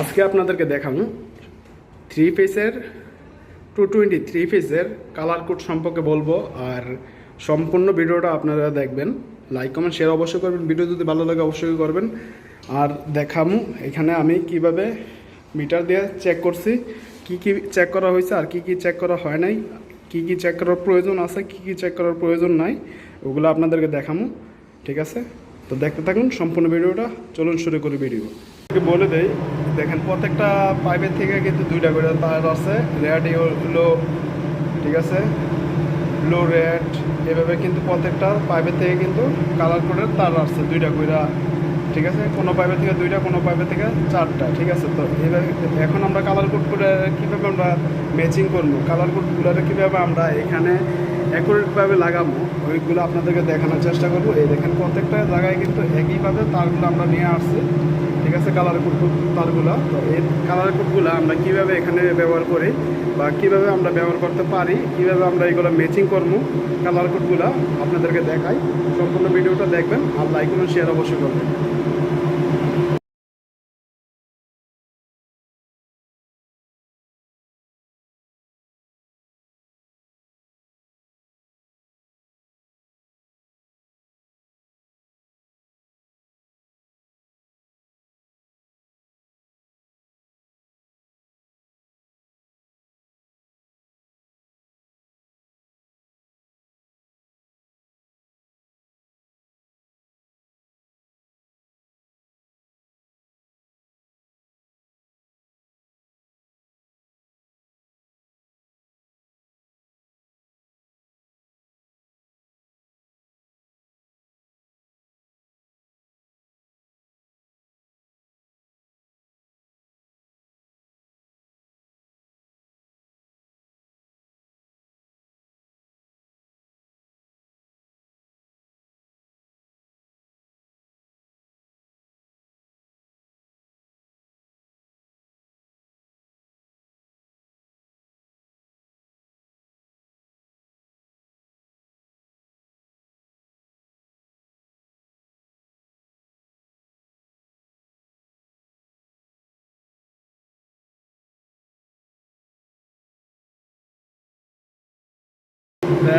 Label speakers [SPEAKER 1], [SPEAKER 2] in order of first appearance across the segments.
[SPEAKER 1] আজকে আপনাদেরকে দেখাবো থ্রি ফেসের টু টোয়েন্টি থ্রি ফেসের কালার কোড সম্পর্কে বলব। আর সম্পূর্ণ ভিডিওটা আপনারা দেখবেন। লাইক কমেন্ট শেয়ার অবশ্যই করবেন। ভিডিও যদি ভালো লাগে অবশ্যই করবেন। আর দেখামু এখানে আমি কীভাবে মিটার দিয়ে চেক করছি, কি কি চেক করা হয়েছে আর কি কি চেক করা হয় নাই, কি কি চেক করার প্রয়োজন আছে, কি কি চেক করার প্রয়োজন নাই, ওগুলো আপনাদেরকে দেখামু ঠিক আছে? তো দেখতে থাকুন, সম্পূর্ণ ভিডিওটা। চলুন শুরু করি ভিডিও বলে দেই, দেখেন প্রত্যেকটা পাইপের থেকে কিন্তু দুইটা করে তার আছে। রেড হলো ঠিক আছে? লো রেড এভাবে কিন্তু প্রত্যেকটা পাইপের থেকে কিন্তু কালার কোডের তার আসছে দুইটা কইরা ঠিক আছে? কোনো পাইপের থেকে দুইটা, কোনো পাইপের থেকে চারটা, ঠিক আছে? তো এভাবে এখন আমরা কালার কোড করে কীভাবে আমরা ম্যাচিং করব? কালার কোডগুলো কীভাবে আমরা এখানে অ্যাকুরেটভাবে লাগাবো? ওইগুলো আপনাদেরকে দেখানোর চেষ্টা করব। এই দেখেন প্রত্যেকটা জায়গায় কিন্তু একইভাবে তারগুলো আমরা নিয়ে আসছি। ঠিক আছে কালার কোড তারগুলো। এই কালার কোডগুলো আমরা কীভাবে এখানে ব্যবহার করি বা কীভাবে আমরা ব্যবহার করতে পারি, কীভাবে আমরা এগুলো ম্যাচিং করব কালার কোডগুলো আপনাদেরকে দেখাই। সম্পূর্ণ ভিডিওটা দেখবেন আর লাইক এবং শেয়ার অবশ্যই করবেন।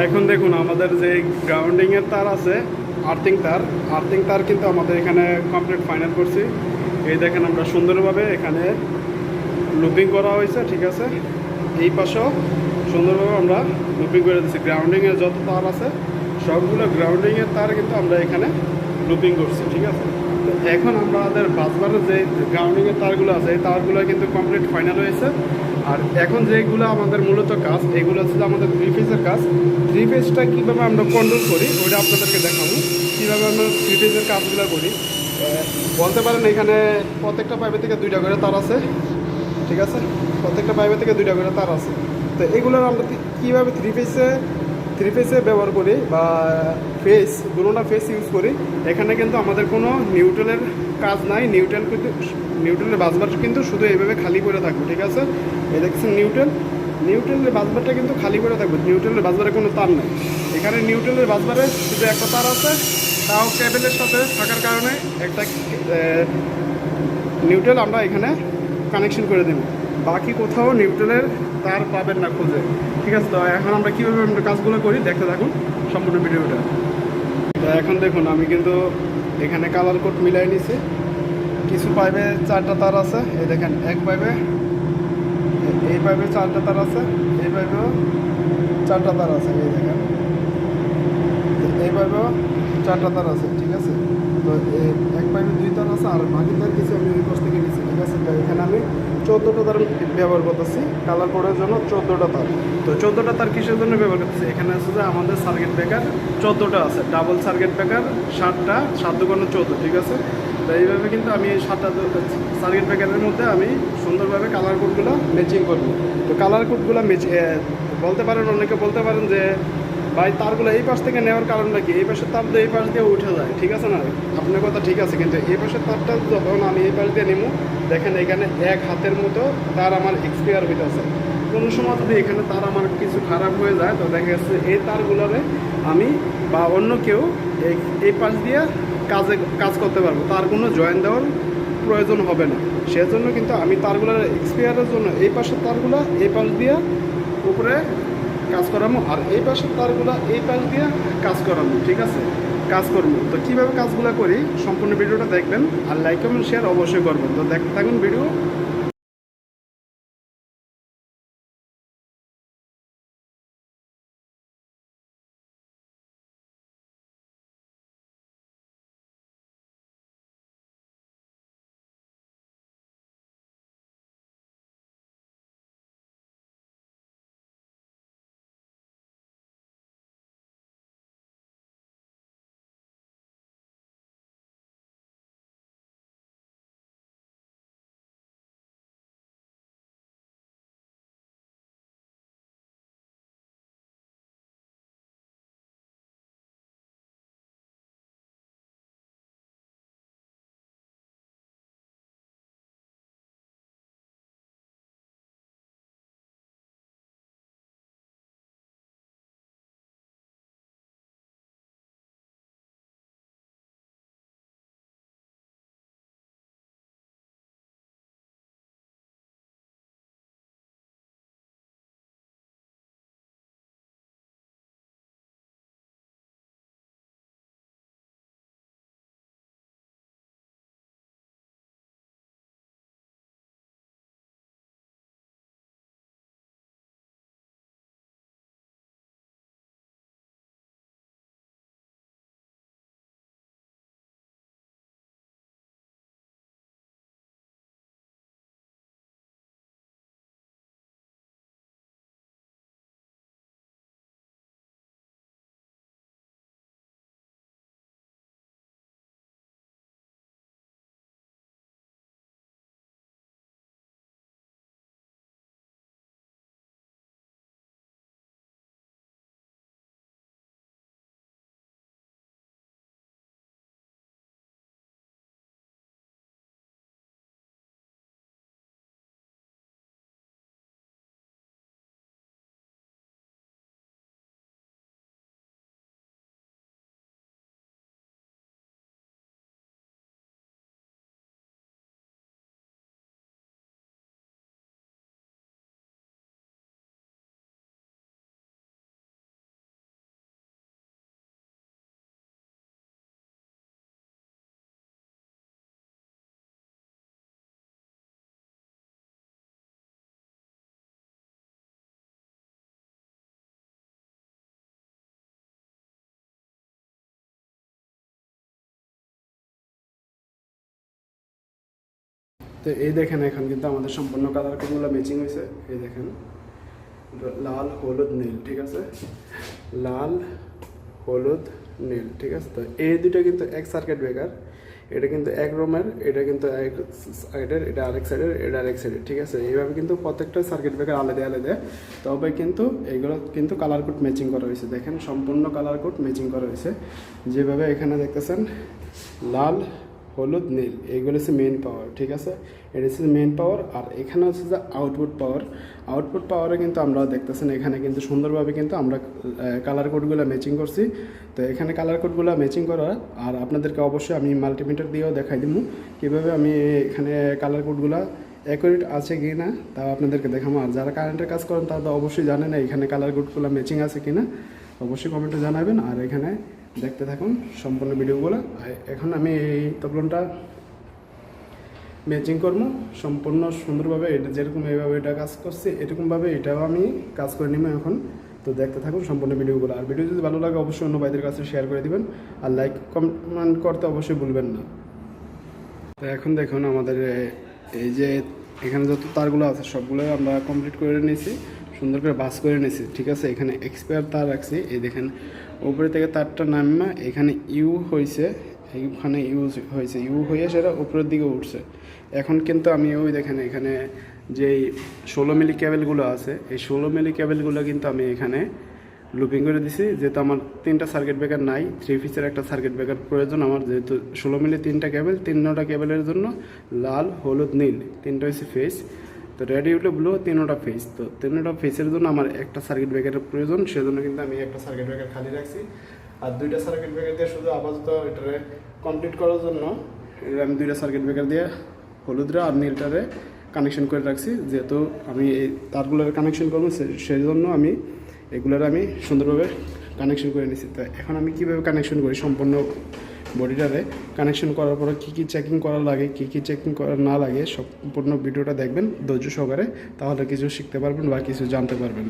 [SPEAKER 1] এখন দেখুন, আমাদের যে গ্রাউন্ডিংয়ের তার আছে আর্থিং তার আর্থিং তার কিন্তু আমাদের এখানে কমপ্লিট ফাইনাল করছি। এই দেখেন আমরা সুন্দরভাবে এখানে লুপিং করা হয়েছে, ঠিক আছে? এই পাশেও সুন্দরভাবে আমরা লুপিং করে দিচ্ছি গ্রাউন্ডিংয়ের যত তার আছে, সবগুলো গ্রাউন্ডিংয়ের তার কিন্তু আমরা এখানে লুপিং করছি, ঠিক আছে? এখন আমাদের বাসবারের যে গ্রাউন্ডিংয়ের তারগুলো আছে, এই তারগুলো কিন্তু কমপ্লিট ফাইনাল হয়েছে আর এখন যেগুলো আমাদের মূলত কাজ, এগুলো হচ্ছে আমাদের থ্রি ফেজের কাজ। থ্রি ফেজটা কীভাবে আমরা কন্ট্রোল করি, ওইটা আপনাদেরকে দেখাবো। কীভাবে আমরা থ্রি ফেজের কাজগুলো করি? বলতে পারেন এখানে প্রত্যেকটা পাইপের থেকে দুইটা করে তার আছে। ঠিক আছে? প্রত্যেকটা পাইপের থেকে দুইটা করে তার আছে। তো এগুলোর আমরা কীভাবে থ্রি ফেসে থ্রি ফেসে ব্যবহার করি বা ফেস দুটোটা ফেস ইউজ করি। এখানে কিন্তু আমাদের কোনো নিউট্রালের কাজ নাই। নিউট্রাল কিন্তু নিউট্রালের বাসবার কিন্তু শুধু এইভাবে খালি করে থাকবে, ঠিক আছে? এই দেখছেন নিউট্রাল নিউট্রালের বাসবারটা কিন্তু খালি করে থাকবে। নিউট্রালের বাসবারে কোনো তার নেই। এখানে নিউট্রালের বাসবারে শুধু একটা তার আছে। তাও কেবেলের সাথে থাকার কারণে একটা নিউট্রাল আমরা এখানে কানেকশন করে দেব। বাকি কোথাও নিউট্রালের তার পাবেন না খুঁজে। ঠিক আছে, তো এখন আমরা কীভাবে কাজগুলো করি দেখতে থাকুন সম্পূর্ণ ভিডিওটা। তো এখন দেখুন, আমি কিন্তু এখানে কালার কোড মিলাই নিছি। কিছু পাইপে চারটা তার আছে, এই দেখেন, এক পাইপে এই পাইপে চারটা তার আছে, এই পাইপেও চারটা তার আছে, এই দেখেন। এই পাইপেও চারটা তার আছে, ঠিক আছে? তো এক পাইপে দুই তার আছে, আর বাকি তার কিছু আমি ওই পাশ থেকে নিচ্ছি ঠিক আছে? তো এখানে আমি চোদ্দোটা তার ব্যবহার করতেছি, কালার কোডের জন্য চোদ্দোটা তার। তো চোদ্দোটা তার কিসের জন্য ব্যবহার করতেছি? এখানে আছে যে আমাদের সার্কিট ব্রেকার, চোদ্দোটা আছে। ডাবল সার্কিট ব্রেকার, সাতটা, সাত দুগুণ চোদ্দ, ঠিক আছে? তো এইভাবে কিন্তু আমি এই সাতটা সার্কিট ব্রেকারের মধ্যে আমি সুন্দরভাবে কালার কোডগুলো ম্যাচিং করব। তো কালার কোডগুলো ম্যাচ বলতে পারেন, অনেকে বলতে পারেন যে ভাই, তারগুলো এই পাশ থেকে নেওয়ার কারণটা কি এই পাশের তার এই পাশ দিয়ে উঠে যায়, ঠিক আছে না? আপনার কথা ঠিক আছে, কিন্তু এই পাশের তারটা যখন আমি এই পাশ দিয়ে নেব দেখেন এখানে এক হাতের মতো তার আমার এক্সপায়ার হইতেছে কোনো সময় যদি এখানে তার আমার কিছু খারাপ হয়ে যায়, তো দেখা যাচ্ছে এই তারগুলোরে আমি বা অন্য কেউ এই পাশ দিয়ে কাজে, কাজ করতে পারব। তার কোনো জয়েন দেওয়ার প্রয়োজন হবে না। সেজন্য কিন্তু আমি তারগুলো এক্সপিয়ারের জন্য এই পাশের তারগুলো এই পাশ দিয়ে উপরে কাজ করামো, আর এই পাশের তারগুলো এই পাশ দিয়ে কাজ করামো, ঠিক আছে? কাজ করব তো কীভাবে কাজগুলো করি, সম্পূর্ণ ভিডিওটা দেখবেন, আর লাইক কমেন্ট শেয়ার অবশ্যই করবেন। তো দেখতে থাকুন ভিডিও তো এই দেখেন এখন কিন্তু আমাদের সম্পূর্ণ কালার কোডগুলো ম্যাচিং হয়েছে। এই দেখেন লাল, হলুদ, নীল, ঠিক আছে? লাল, হলুদ, নীল, ঠিক আছে? তো এই দুটো কিন্তু এক সার্কিট ব্রেকার এটা কিন্তু এক রোমের, এটা কিন্তু এক সাইডের এটা আরেক সাইডের এটা আরেক সাইডের ঠিক আছে? এইভাবে কিন্তু প্রত্যেকটা সার্কিট ব্রেকার আলাদা আলাদা। তবে কিন্তু এইগুলো কিন্তু কালার কোড ম্যাচিং করা হয়েছে। দেখেন, সম্পূর্ণ কালার কোড ম্যাচিং করা হয়েছে। যেভাবে এখানে দেখতেছেন, লাল হলুদ, নীল এইগুলো হচ্ছে মেন পাওয়ার ঠিক আছে? এটা হচ্ছে মেন পাওয়ার আর এখানে হচ্ছে যে আউটপুট পাওয়ার আউটপুট পাওয়ারে কিন্তু আমরা দেখতেছেন, এখানে কিন্তু সুন্দরভাবে কিন্তু আমরা কালার কোডগুলো ম্যাচিং করছি। তো এখানে কালার কোডগুলো ম্যাচিং করা, আর আপনাদেরকে অবশ্যই আমি মাল্টিমিটার দিয়েও দেখাই দিব, কীভাবে আমি এখানে কালার কোডগুলো অ্যাকুরেট আছে কি না তা আপনাদেরকে দেখাবো। আর যারা কারেন্টের কাজ করেন, তারা তো অবশ্যই জানেন এখানে কালার কোডগুলো ম্যাচিং আছে কি না অবশ্যই কমেন্টে জানাবেন। আর এখানে দেখতে থাকুন সম্পূর্ণ ভিডিওগুলো। এখন আমি এই তবলনটা ম্যাচিং করব। সম্পূর্ণ সুন্দরভাবে এটা যেরকম এইভাবে এটা কাজ করছে, এরকমভাবে এটাও আমি কাজ করে নিব এখন। তো দেখতে থাকুন সম্পূর্ণ ভিডিওগুলো। আর ভিডিও যদি ভালো লাগে, অবশ্যই অন্য ভাইদের কাছে শেয়ার করে দিবেন। আর লাইক কমেন্ট করতে অবশ্যই ভুলবেন না। তো এখন দেখুন আমাদের, এই যে এখানে যত তারগুলো আছে সবগুলো আমরা কমপ্লিট করে নিয়েছি। সুন্দর করে বাস করে নিয়েছি, ঠিক আছে? এখানে এক্সপায়ার তার রাখছি। এই দেখেন, উপরে থেকে তারটা নামা, এখানে ইউ হয়েছে, এইখানে ইউজ হয়েছে। ইউ হয়ে সেটা উপরের দিকে উঠছে। এখন কিন্তু আমি ওই দেখেন, এখানে যেই ষোলো মিলি কেবেলগুলো আছে, এই ষোলো মিলি কেবেলগুলো কিন্তু আমি এখানে লুপিং করে দিছি। যেহেতু আমার তিনটা সার্কিট ব্রেকার নাই থ্রি পিসের একটা সার্কিট ব্রেকার প্রয়োজন আমার, যেহেতু ষোলো মিলি তিনটা কেবল তিনটা কেবলের জন্য লাল, হলুদ, নীল, তিনটা হচ্ছে ফেস তো রেডি হলো ব্লু তিনোটা ফেস তো তিনোটা ফেসের জন্য আমার একটা সার্কিট ব্রেকারের প্রয়োজন, সেজন্য কিন্তু আমি একটা সার্কিট ব্রেকার খালি রাখছি। আর দুইটা সার্কিট ব্রেকার দিয়ে শুধু আপাতত এটারে কমপ্লিট করার জন্য আমি দুইটা সার্কিট ব্রেকার দিয়ে হলুদরা আর নীলটারে কানেকশন করে রাখছি। যেহেতু আমি এই তারগুলোর কানেকশন করব সেই জন্য আমি এগুলোর আমি সুন্দরভাবে কানেকশন করে নিছি। তো এখন আমি কীভাবে কানেকশন করি সম্পূর্ণ বডিটারে কানেকশন করার পরে কী কী চেকিং করা লাগে, কী কী চেকিং করা না লাগে, সম্পূর্ণ ভিডিওটা দেখবেন ধৈর্য সহকারে, তাহলে কিছু শিখতে পারবেন বা কিছু জানতে পারবেন।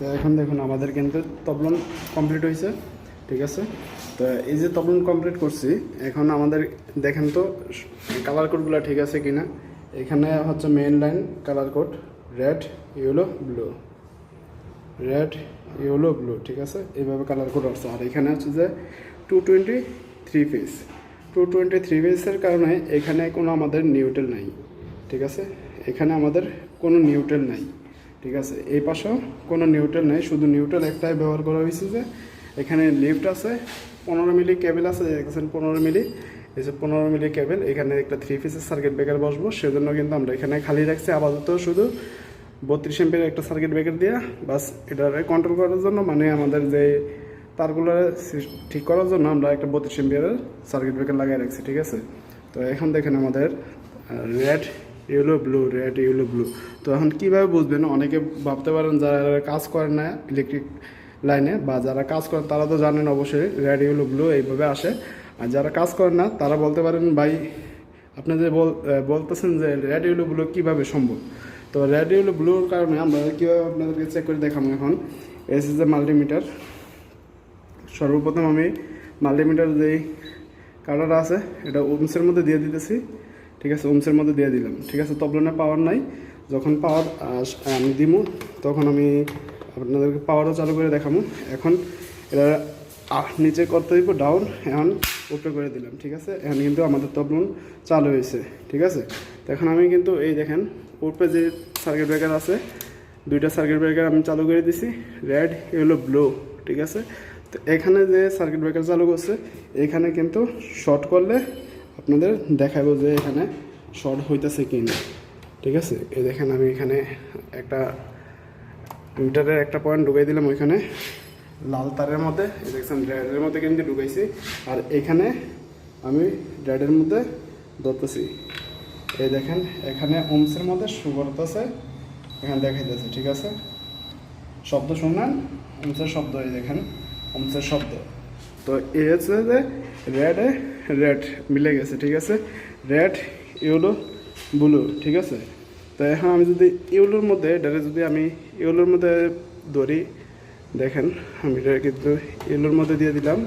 [SPEAKER 1] তো এখন দেখুন আমাদের কিন্তু তবলন কমপ্লিট হয়েছে, ঠিক আছে? তো এই যে তবলন কমপ্লিট করছি, এখন আমাদের দেখেন তো কালার কোডগুলো ঠিক আছে কিনা? এখানে হচ্ছে main line colour code red yellow blue red yellow blue ঠিক আছে? এইভাবে কালার কোড আসছে। আর এখানে হচ্ছে যে two twenty three piece two twenty three পিসের কারণে এখানে কোনো আমাদের নিউটেল নাই, ঠিক আছে? এখানে আমাদের কোনো নিউটেল নাই। ঠিক আছে? এই পাশেও কোনো নিউটেল নেই, শুধু নিউটেল একটাই ব্যবহার করা হয়েছে যে এখানে লিফট আছে, পনেরো মিলি কেবেল আছে দেখছেন পনেরো মিলি, এই যে পনেরো মিলি কেবেল এখানে একটা থ্রি পিসের সার্কিট ব্রেকার বসবো, সেজন্য কিন্তু আমরা এখানে খালি রাখছি। আপাতত শুধু বত্রিশ এমপির একটা সার্কিট ব্রেকার দিয়া, বাস এটারে কন্ট্রোল করার জন্য মানে আমাদের যে তারগুলো ঠিক করার জন্য আমরা একটা বত্রিশ এমপিয়ারের সার্কিট ব্রেকার লাগিয়ে রাখছি, ঠিক আছে? তো এখন দেখেন আমাদের red yellow blue red yellow blue তো এখন কীভাবে বুঝবেন? অনেকে ভাবতে পারেন যারা কাজ করেন না ইলেকট্রিক লাইনে বা যারা কাজ করেন, তারা তো জানেন অবশ্যই রেড ইয়েলো ব্লু এইভাবে আসে। আর যারা কাজ করেন না, তারা বলতে পারেন, ভাই, আপনি যে বল বলতেছেন যে রেড ইয়েলো ব্লু কীভাবে সম্ভব? তো রেড ইয়েলো ব্লুর কারণে আমরা কীভাবে আপনাদেরকে চেক করে দেখাবো এখন? এস এ মাল্টিমিটার সর্বপ্রথম আমি মাল্টিমিটার যেই কালার আছে, এটা ওমসের মধ্যে দিয়ে দিতেছি। ঠিক আছে, ওমসের মধ্যে দিয়ে দিলাম। ঠিক আছে, তবলনে পাওয়ার নাই। যখন পাওয়ার আমি, দিমু, তখন আমি আপনাদেরকে পাওয়ারও চালু করে দেখাবো এখন এটা নিচে করতে দিব ডাউন এখন উপরে করে দিলাম, ঠিক আছে? এখন কিন্তু আমাদের তবলন চালু হয়েছে, ঠিক আছে? তো এখন আমি কিন্তু এই দেখেন, উপরে যে সার্কিট ব্রেকার আছে, দুইটা সার্কিট ব্রেকার আমি চালু করে দিছি। রেড ইয়েলো ব্লু ঠিক আছে? তো এখানে যে সার্কিট ব্রেকার চালু করছে, এখানে কিন্তু শর্ট করলে আপনাদের দেখাবো যে এখানে শর্ট হইতেছে কি না ঠিক আছে? এই দেখেন আমি এখানে একটা মিটারের একটা পয়েন্ট ঢুকাই দিলাম ওইখানে। লাল তারের মধ্যে দেখছেন, রেডের মধ্যে কিন্তু ঢুকাইছি। আর এখানে আমি রেডের মধ্যে ধরতেছি। এই দেখেন, এখানে ওমসের মধ্যে সুগরত আছে এখানে দেখাইতেছে, ঠিক আছে? শব্দ শুনলেন? ওমসের শব্দ, এই দেখেন, ওমসের শব্দ। তো এই হচ্ছে যে রেডে রেড মিলে গেছে, ঠিক আছে? রেড ইউলো ব্লু ঠিক আছে? তো এখন আমি যদি ইউলোর মধ্যে, এটারে যদি আমি ইউলোর মধ্যে ধরি, দেখেন, আমি এটা কিন্তু ইউলোর মধ্যে দিয়ে দিলাম।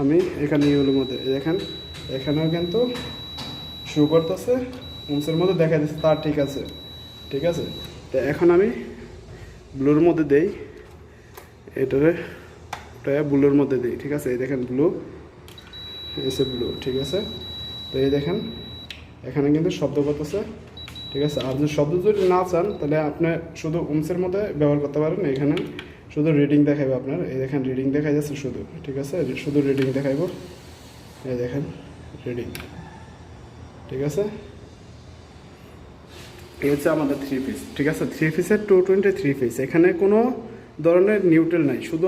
[SPEAKER 1] আমি এখানে ইউলোর মধ্যে দেখেন, এখানেও কিন্তু শু করতেছে, উমসের মধ্যে দেখা যাচ্ছে তার ঠিক আছে ঠিক আছে? তো এখন আমি ব্লুর মধ্যে দেই, এটারে ওটা ব্লুর মধ্যে দিই, ঠিক আছে? এই দেখেন ব্লু এসে ব্লু, ঠিক আছে? তো এই দেখেন, এখানে কিন্তু শব্দ করতেছে, ঠিক আছে? যদি শব্দ যদি না চান, তাহলে আপনি শুধু উমসের মধ্যে ব্যবহার করতে পারেন, এখানে শুধু রিডিং দেখাইবে আপনার। এই দেখেন রিডিং দেখা যাচ্ছে শুধু, ঠিক আছে? শুধু রিডিং দেখাইব। এই দেখেন রিডিং ঠিক আছে? এই হচ্ছে আমাদের থ্রি পিস ঠিক আছে? থ্রি পিসের টু টোয়েন্টি থ্রি পিস এখানে কোনো ধরনের নিউট্রেল নাই, শুধু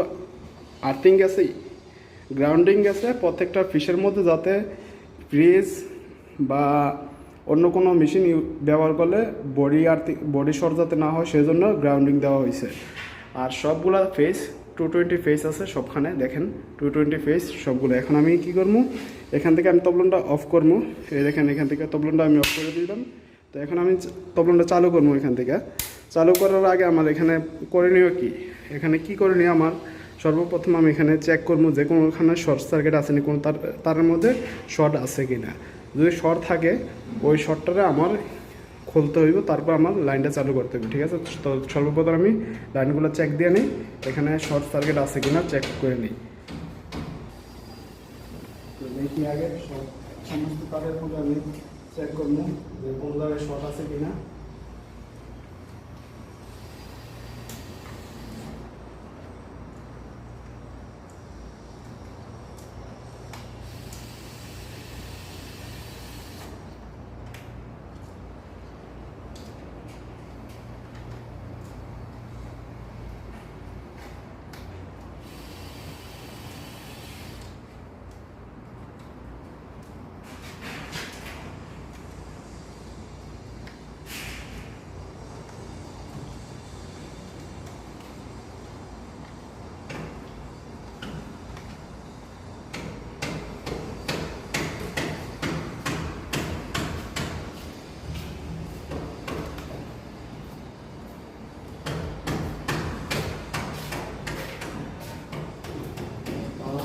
[SPEAKER 1] আর্থিং গেছে গ্রাউন্ডিং গেছে প্রত্যেকটা ফিশের মধ্যে যাতে ফ্রিজ বা অন্য কোনো মেশিন ব্যবহার করলে বডি আর্থিং বডি শর্ট যাতে না হয় সেই জন্য গ্রাউন্ডিং দেওয়া হয়েছে। আর সবগুলা ফেস টু টোয়েন্টি ফেস আছে সবখানে, দেখেন টু টোয়েন্টি ফেস সবগুলো। এখন আমি কি করব? এখান থেকে আমি তবলনটা অফ করব। এই দেখেন, এখান থেকে তবলনটা আমি অফ করে দিলাম। তো এখন আমি তবলনটা চালু করব এখান থেকে। চালু করার আগে আমার এখানে করণীয় কি? এখানে কি করণীয়? আমার সর্বপ্রথম আমি এখানে চেক করব যে কোনোখানে শর্ট সার্কিট আছে না কোনো তার তারের মধ্যে শর্ট আছে কি না যদি শর্ট থাকে, ওই শর্টটারে আমার খুলতে হইব, তারপর আমার লাইনটা চালু করতে হবে ঠিক আছে? তো সর্বপ্রথম আমি লাইনগুলো চেক দিয়ে নিই, এখানে শর্ট সার্কিট আছে কিনা চেক করে নিই। দেখি আগে সমস্ত তারের মধ্যে আমি চেক করব যে কোন জায়গায় শর্ট আছে কিনা।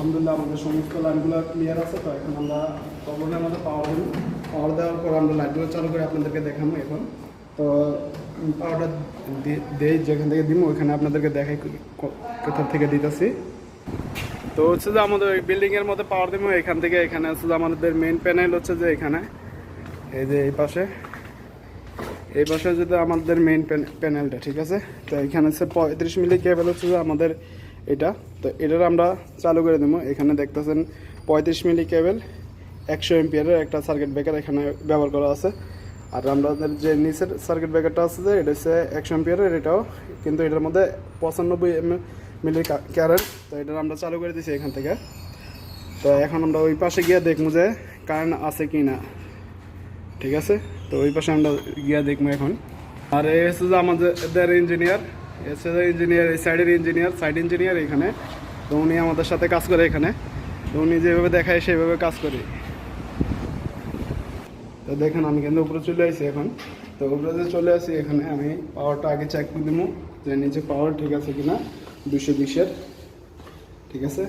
[SPEAKER 1] আলহামদুলিল্লাহ, আমাদের সমস্ত লাইনগুলো ক্লিয়ার আছে, তো এখন আমরা তবলের মধ্যে পাওয়ার দিই পাওয়ার দেওয়ার পর আমরা লাইটগুলো চালু করে আপনাদেরকে দেখাবো এখন। তো পাওয়ারটা দেই যেখান থেকে দিব ওইখানে আপনাদেরকে দেখাই কোথা থেকে দিতেছি। তো হচ্ছে যে আমাদের ওই বিল্ডিংয়ের মধ্যে পাওয়ার দিব, এখান থেকে এখানে হচ্ছে যে আমাদের মেইন প্যানেল হচ্ছে যে এখানে। এই যে এই পাশে। এই পাশে যেটা আমাদের মেইন প্যানেলটা ঠিক আছে? তো এখানে হচ্ছে পঁয়ত্রিশ মিলি কেবল হচ্ছে যে আমাদের এটা। তো এটার আমরা চালু করে দেবো। এখানে দেখতেছেন পঁয়ত্রিশ মিলি কেবল, একশো এমপিয়ারের একটা সার্কিট ব্রেকার এখানে ব্যবহার করা আছে। আর আমাদের যে নিচের সার্কিট ব্রেকারটা আছে যে, এটা হচ্ছে একশো এমপিয়ারের এটাও, কিন্তু এটার মধ্যে পঁচানব্বই এম মিলি কারেন্ট তো এটা আমরা চালু করে দিছি এখান থেকে। তো এখন আমরা ওই পাশে গিয়ে দেখব যে কারেন্ট আছে কি না। ঠিক আছে? তো ওই পাশে আমরা গিয়া দেখব এখন। আর এই হচ্ছে যে আমাদের ইঞ্জিনিয়ার এসে যে ইঞ্জিনিয়ার এই সাইডের ইঞ্জিনিয়ার সাইড ইঞ্জিনিয়ার এখানে। তো উনি আমাদের সাথে কাজ করে এখানে। তো উনি যেভাবে দেখায় সেভাবে কাজ করে। তো দেখেন, আমি কিন্তু উপরে চলে আসি এখন। তো উপরে যে চলে আসি এখানে, আমি পাওয়ারটা আগে চেক করে দিব যে নিচে পাওয়ার ঠিক আছে কিনা দুশো বিশের। ঠিক আছে?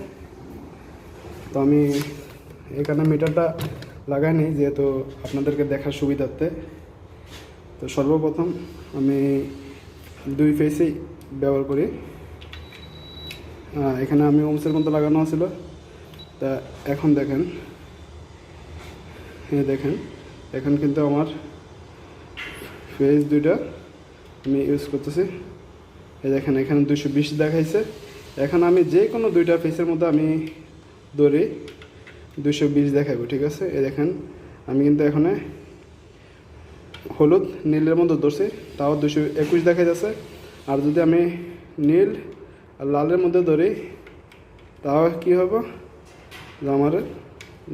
[SPEAKER 1] তো আমি এখানে মিটারটা লাগাইনি যেহেতু আপনাদেরকে দেখার সুবিধার্থে। তো সর্বপ্রথম আমি দুই ফেসেই ব্যবহার করি। এখানে আমি ওমসের মতো লাগানো ছিল তা এখন দেখেন। এই দেখেন, এখন কিন্তু আমার ফেস দুইটা আমি ইউজ করতেছি। এই দেখেন, এখানে দুশো বিশ দেখাইছে। এখন আমি যে কোনো দুইটা ফেসের মধ্যে আমি দৌড়ি দুশো বিশ দেখাবো ঠিক আছে? এই দেখেন, আমি কিন্তু এখানে হলুদ, নীলের মধ্যে ধরছি, তাও দুশো একুশ দেখা যাচ্ছে। আর যদি আমি নীল আর লালের মধ্যে ধরি, তাও কি হবে? আমার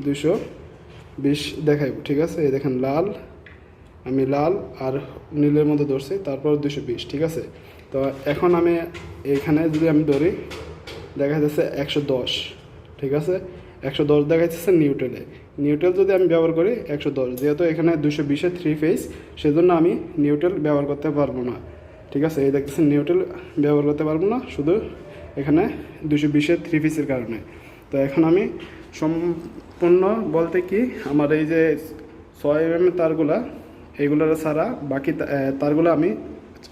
[SPEAKER 1] দুশো বিশ দেখাইব, ঠিক আছে? এই দেখেন লাল, আমি লাল আর নীলের মধ্যে ধরছি, তারপর দুশো বিশ, ঠিক আছে? তো এখন আমি এখানে যদি আমি ধরি, দেখা যাচ্ছে একশো দশ, ঠিক আছে? একশো দশ দেখা যাচ্ছে নিউট্রেলে। নিউট্রেল যদি আমি ব্যবহার করি একশো দশ, যেহেতু এখানে দুশো বিশে থ্রি ফেস সেজন্য আমি নিউট্রেল ব্যবহার করতে পারব না। ঠিক আছে? এই দেখতেছেন নিউট্রেল ব্যবহার করতে পারব না, শুধু এখানে দুশো বিশের থ্রি পিসের কারণে। তো এখন আমি সম্পূর্ণ বলতে কি, আমার এই যে ছয় এম তারগুলা এইগুলোর ছাড়া বাকি তারগুলো আমি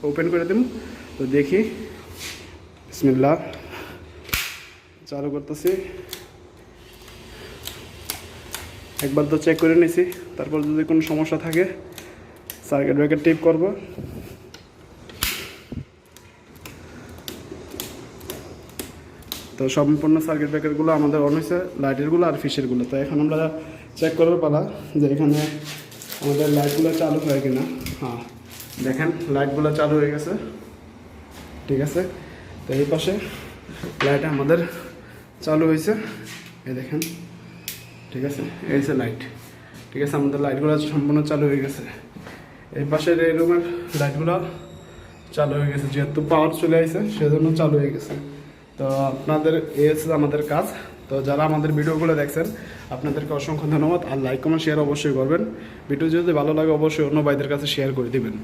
[SPEAKER 1] ওপেন করে দেব। তো দেখি, বিসমিল্লাহ, চালু করতেছি। একবার তো চেক করে নিছি, তারপর যদি কোনো সমস্যা থাকে সার্কিট ব্রেকার টিপ করব। তো সম্পূর্ণ সার্কিট ব্রেকারগুলো আমাদের অন হয়েছে লাইটেরগুলো আর ফিশেরগুলো তো এখন আমরা চেক করার পালা যে এখানে আমাদের লাইটগুলো চালু হয় কিনা। হ্যাঁ দেখেন লাইটগুলো চালু হয়ে গেছে। ঠিক আছে? তো এই পাশে লাইট আমাদের চালু হয়েছে। এই দেখেন। ঠিক আছে? এই যে লাইট ঠিক আছে, আমাদের লাইটগুলো সম্পূর্ণ চালু হয়ে গেছে। এই পাশের এই রুমের লাইটগুলো চালু হয়ে গেছে, যেহেতু পাওয়ার চলে আসছে সেজন্য চালু হয়ে গেছে। তো আপনাদের, এই হচ্ছে আমাদের কাজ। তো যারা আমাদের ভিডিওগুলো দেখছেন, আপনাদেরকে অসংখ্য ধন্যবাদ। আর লাইক কমেন্ট শেয়ার অবশ্যই করবেন। ভিডিও যদি ভালো লাগে, অবশ্যই অন্য ভাইদের কাছে শেয়ার করে দিবেন।